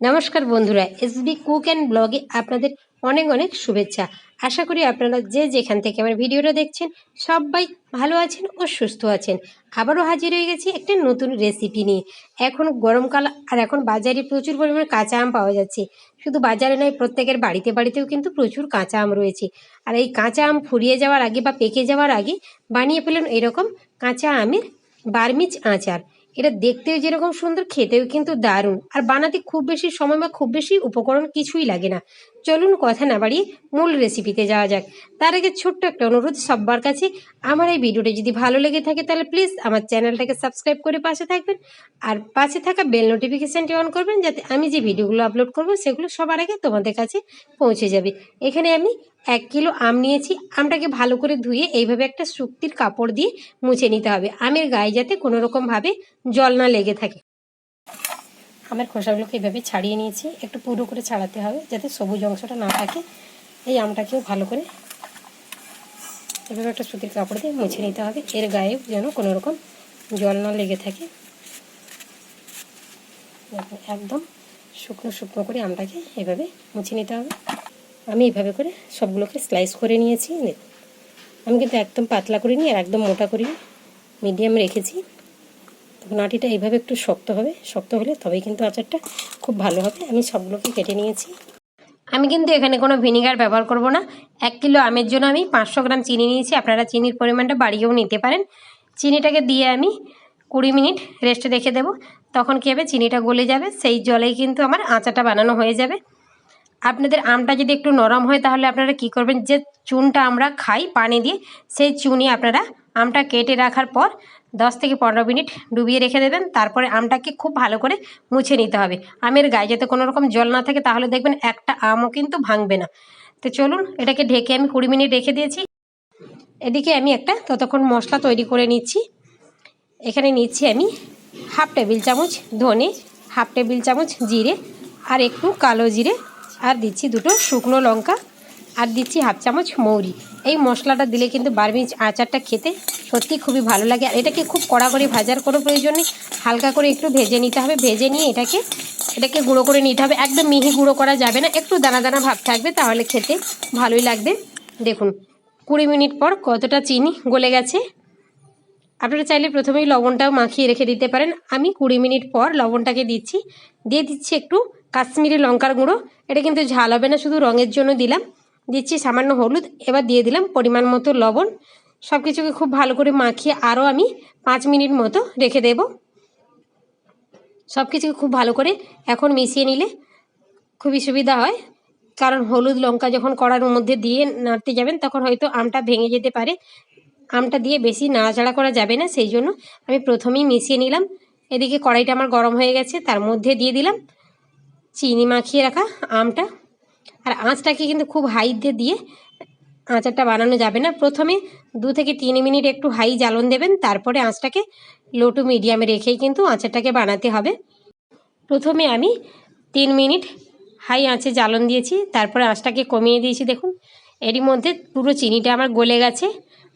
নমস্কার বন্ধুরা SB cook and ব্লগে আপনাদের অনেক অনেক শুভেচ্ছা। আশা করি আপনারা যে যেখান থেকে আমার ভিডিওটা দেখছেন, সবাই ভালো আছেন ও সুস্থ আছেন। আবারও হাজির হয়ে গেছি একটা নতুন রেসিপি নিয়ে। এখন গরমকাল, আর এখন বাজারে প্রচুর পরিমাণে কাঁচা আম পাওয়া যাচ্ছে। শুধু বাজারে নয়, প্রত্যেকের বাড়িতে বাড়িতেও কিন্তু প্রচুর কাঁচা আম রয়েছে। আর এই কাঁচা আম ফুরিয়ে যাওয়ার আগে বা পেকে যাওয়ার আগে বানিয়ে ফেলেন এরকম কাঁচা আমের বার্মিজ আচার। এটা দেখতেও যেরকম সুন্দর, খেতেও কিন্তু দারুণ। আর বানাতে খুব বেশি সময় বা খুব বেশি উপকরণ কিছুই লাগে না। চলুন কথা না বাড়িয়ে মূল রেসিপিতে যাওয়া যাক। তার আগে ছোট্ট একটা অনুরোধ সবার কাছে। আমার এই ভিডিওটা যদি ভালো লেগে থাকে তাহলে প্লিজ আমার চ্যানেলটাকে সাবস্ক্রাইব করে পাশে থাকবেন আর পাশে থাকা বেল নোটিফিকেশানটি অন করবেন যাতে আমি যে ভিডিওগুলো আপলোড করব সেগুলো সবার আগে তোমাদের কাছে পৌঁছে যাবে। এখানে আমি এক কিলো আম নিয়েছি। আমটাকে ভালো করে ধুয়ে এইভাবে একটা শুক্তির কাপড় দিয়ে মুছে নিতে হবে। আমের গায়ে যাতে কোনো রকমভাবে জল না লেগে থাকে। আমের খোসাগুলোকে এইভাবে ছাড়িয়ে নিয়েছি। একটু পুরো করে ছাড়াতে হবে যাতে সবুজ অংশটা না থাকে। এই আমটাকেও ভালো করে এভাবে একটা সুতির কাপড় দিয়ে মুছে নিতে হবে। এর গায়ে যেন কোনো রকম জল না লেগে থাকে। একদম শুকনো শুকনো করে আমটাকে এভাবে মুছে নিতে হবে। আমি এইভাবে করে সবগুলোকে স্লাইস করে নিয়েছি। আমি কিন্তু একদম পাতলা করিনি আর একদম মোটা করিনি। মিডিয়াম রেখেছি। তখন আটিটা এইভাবে একটু শক্ত হবে, শক্ত হলে তবেই কিন্তু আচারটা খুব ভালো হবে। আমি সবগুলোকে কেটে নিয়েছি। আমি কিন্তু এখানে কোনো ভিনিগার ব্যবহার করব না। এক কিলো আমের জন্য আমি পাঁচশো গ্রাম চিনি নিয়েছি। আপনারা চিনির পরিমাণটা বাড়িয়েও নিতে পারেন। চিনিটাকে দিয়ে আমি কুড়ি মিনিট রেস্টে রেখে দেবো। তখন কী হবে? চিনিটা গলে যাবে। সেই জলেই কিন্তু আমার আচারটা বানানো হয়ে যাবে। আপনাদের আমটা যদি একটু নরম হয়, তাহলে আপনারা কি করবেন? যে চুনটা আমরা খাই পানি দিয়ে, সেই চুনি আপনারা আমটা কেটে রাখার পর দশ থেকে পনেরো মিনিট ডুবিয়ে রেখে দেবেন। তারপরে আমটাকে খুব ভালো করে মুছে নিতে হবে। আমের গায়ে যাতে কোনো রকম জল না থাকে, তাহলে দেখবেন একটা আমও কিন্তু ভাঙবে না। তো চলুন, এটাকে ঢেকে আমি কুড়ি মিনিট রেখে দিয়েছি। এদিকে আমি একটা ততক্ষণ মশলা তৈরি করে নিচ্ছি। এখানে নিচ্ছি আমি হাফ টেবিল চামচ ধনে, হাফ টেবিল চামচ জিরে আর একটু কালো জিরে। আর দিচ্ছি দুটো শুকনো লঙ্কা। আর দিচ্ছি হাফ চামচ মৌরি। এই মশলাটা দিলে কিন্তু বারমিজ আচারটা খেতে সত্যি খুবই ভালো লাগে। আর এটাকে খুব কড়া করে ভাজার কোনো প্রয়োজন নেই। হালকা করে একটু ভেজে নিতে হবে। ভেজে নিয়ে এটাকে এটাকে গুঁড়ো করে নিতে হবে। একদম মিহি গুঁড়ো করা যাবে না। একটু দানা দানা ভাব থাকবে তাহলে খেতে ভালোই লাগবে। দেখুন, কুড়ি মিনিট পর কতটা চিনি গলে গেছে। আপনারা চাইলে প্রথমেই লবণটাও মাখিয়ে রেখে দিতে পারেন। আমি কুড়ি মিনিট পর লবণটাকে দিচ্ছি। দিয়ে দিচ্ছি একটু কাশ্মীরি লঙ্কার গুঁড়ো। এটা কিন্তু ঝাল হবে না, শুধু রঙের জন্য দিলাম। দিচ্ছি সামান্য হলুদ, এবার দিয়ে দিলাম পরিমাণ মতো লবণ। সব কিছুকে খুব ভালো করে মাখিয়ে আরও আমি পাঁচ মিনিট মতো রেখে দেব। সব কিছুকে খুব ভালো করে এখন মিশিয়ে নিলে খুবই সুবিধা হয়। কারণ হলুদ লঙ্কা যখন কড়ার মধ্যে দিয়ে নাড়তে যাবেন, তখন হয়তো আমটা ভেঙে যেতে পারে। আমটা দিয়ে বেশি নাড়াচাড়া করা যাবে না, সেই জন্য আমি প্রথমেই মিশিয়ে নিলাম। এদিকে কড়াইটা আমার গরম হয়ে গেছে, তার মধ্যে দিয়ে দিলাম। চিনি মাখিয়ে রাখা আমটা। আর আঁচটাকে কিন্তু খুব হাইতে দিয়ে আচারটা বানানো যাবে না। প্রথমে দু থেকে তিন মিনিট একটু হাই জ্বালন দেবেন, তারপরে আঁচটাকে লো টু মিডিয়ামে রেখেই কিন্তু আচারটাকে বানাতে হবে। প্রথমে আমি তিন মিনিট হাই আঁচে জ্বালন দিয়েছি, তারপরে আঁচটাকে কমিয়ে দিয়েছি, দেখুন। এরই মধ্যে পুরো চিনিটা আমার গলে গেছে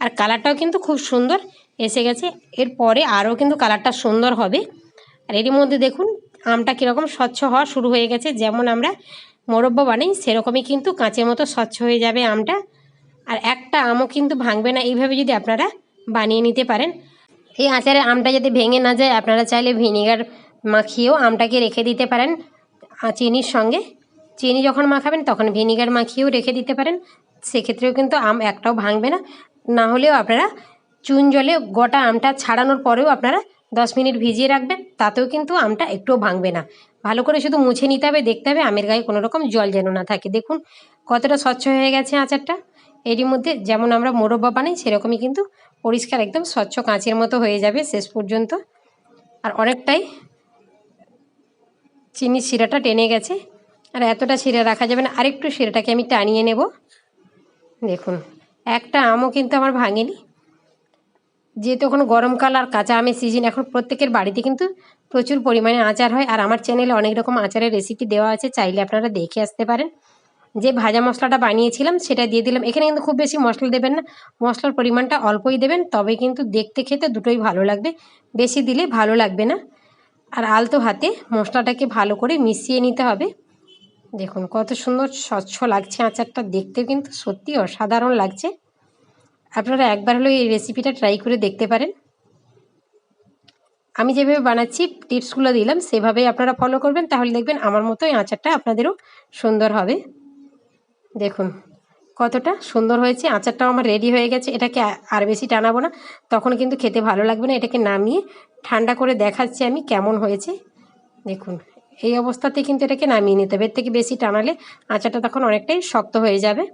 আর কালারটাও কিন্তু খুব সুন্দর এসে গেছে। এরপরে আরও কিন্তু কালারটা সুন্দর হবে। আর এরই মধ্যে দেখুন, আমটা কীরকম স্বচ্ছ হওয়া শুরু হয়ে গেছে। যেমন আমরা মোরব্বা বানাই, সেরকমই কিন্তু কাঁচের মতো স্বচ্ছ হয়ে যাবে আমটা। আর একটা আমও কিন্তু ভাঙবে না, এইভাবে যদি আপনারা বানিয়ে নিতে পারেন। এই আচারে আমটা যাতে ভেঙে না যায়, আপনারা চাইলে ভিনিগার মাখিয়েও আমটাকে রেখে দিতে পারেন চিনির সঙ্গে। চিনি যখন মাখাবেন, তখন ভিনিগার মাখিয়েও রেখে দিতে পারেন। সেক্ষেত্রেও কিন্তু আম একটাও ভাঙবে না। না হলেও আপনারা চুন জলে গোটা আমটা ছাড়ানোর পরেও আপনারা দশ মিনিট ভিজিয়ে রাখবেন, তাতেও কিন্তু আমটা একটুও ভাঙবে না। ভালো করে শুধু মুছে নিতে হবে, দেখতে হবে আমের গায়ে কোনো রকম জল যেন না থাকে। দেখুন কতটা স্বচ্ছ হয়ে গেছে আচারটা। এরই মধ্যে যেমন আমরা মোরব্বা বানাই, সেরকমই কিন্তু পরিষ্কার একদম স্বচ্ছ কাঁচের মতো হয়ে যাবে শেষ পর্যন্ত। আর অনেকটাই চিনির শিরাটা টেনে গেছে। আর এতটা শিরা রাখা যাবে না। আরেকটু শিরাটাকে আমি টানিয়ে নেব। দেখুন, একটা আমও কিন্তু আমার ভাঙেনি। যেহেতু এখন গরমকাল আর কাঁচা আমের সিজন এখন প্রত্যেকের বাড়িতে কিন্তু প্রচুর পরিমাণে আচার হয়। আর আমার চ্যানেলে অনেক রকম আচারের রেসিপি দেওয়া আছে, চাইলে আপনারা দেখে আসতে পারেন। যে ভাজা মশলাটা বানিয়েছিলাম, সেটা দিয়ে দিলাম। এখানে কিন্তু খুব বেশি মশলা দেবেন না। মশলার পরিমাণটা অল্পই দেবেন, তবে কিন্তু দেখতে খেতে দুটোই ভালো লাগবে। বেশি দিলে ভালো লাগবে না। আর আলতো হাতে মশলাটাকে ভালো করে মিশিয়ে নিতে হবে। দেখুন কত সুন্দর স্বচ্ছ লাগছে আচারটা। দেখতে কিন্তু সত্যি অসাধারণ লাগছে। আপনারা একবার হলেও এই রেসিপিটা ট্রাই করে দেখতে পারেন। আমি যেভাবে বানাচ্ছি টিপসগুলো দিলাম, সেভাবেই আপনারা ফলো করবেন, তাহলে দেখবেন আমার মতো মতোই আচারটা আপনাদেরও সুন্দর হবে। দেখুন, কতটা সুন্দর হয়েছে, আচারটাও আমার রেডি হয়ে গেছে। এটাকে আর বেশি টানাবো না, তখন কিন্তু খেতে ভালো লাগবে না, এটাকে নামিয়ে ঠান্ডা করে দেখাচ্ছি আমি কেমন হয়েছে। দেখুন, এই অবস্থাতে কিন্তু এটাকে নামিয়ে নিতে হবে। এর থেকে বেশি টানালে আচারটা তখন অনেকটাই শক্ত হয়ে যাবে।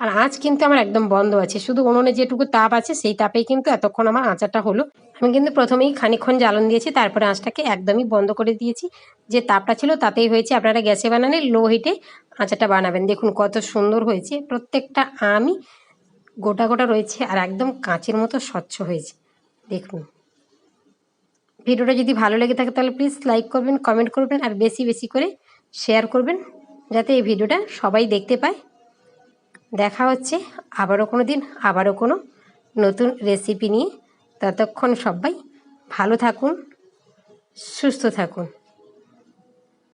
আর আঁচ কিন্তু আমার একদম বন্ধ আছে। শুধু উনুনে যেটুকু তাপ আছে, সেই তাপেই কিন্তু এতক্ষণ আমার আঁচাটা হলো। আমি কিন্তু প্রথমেই খানিক্ষণ জ্বালন দিয়েছি, তারপরে আঁচটাকে একদমই বন্ধ করে দিয়েছি। যে তাপটা ছিল তাতেই হয়েছে, আপনারা গ্যাসে বানালে লো হিটে আঁচাটা বানাবেন। দেখুন কত সুন্দর হয়েছে, প্রত্যেকটা আমই গোটা গোটা রয়েছে আর একদম কাঁচের মতো স্বচ্ছ হয়েছে। দেখুন। ভিডিওটা যদি ভালো লেগে থাকে তাহলে প্লিজ লাইক করবেন, কমেন্ট করবেন আর বেশি বেশি করে শেয়ার করবেন, যাতে এই ভিডিওটা সবাই দেখতে পায়। দেখা হচ্ছে। আবারও কোনো দিন আবারও কোনো নতুন রেসিপি নিয়ে। ততক্ষণ সবাই ভালো থাকুন, সুস্থ থাকুন।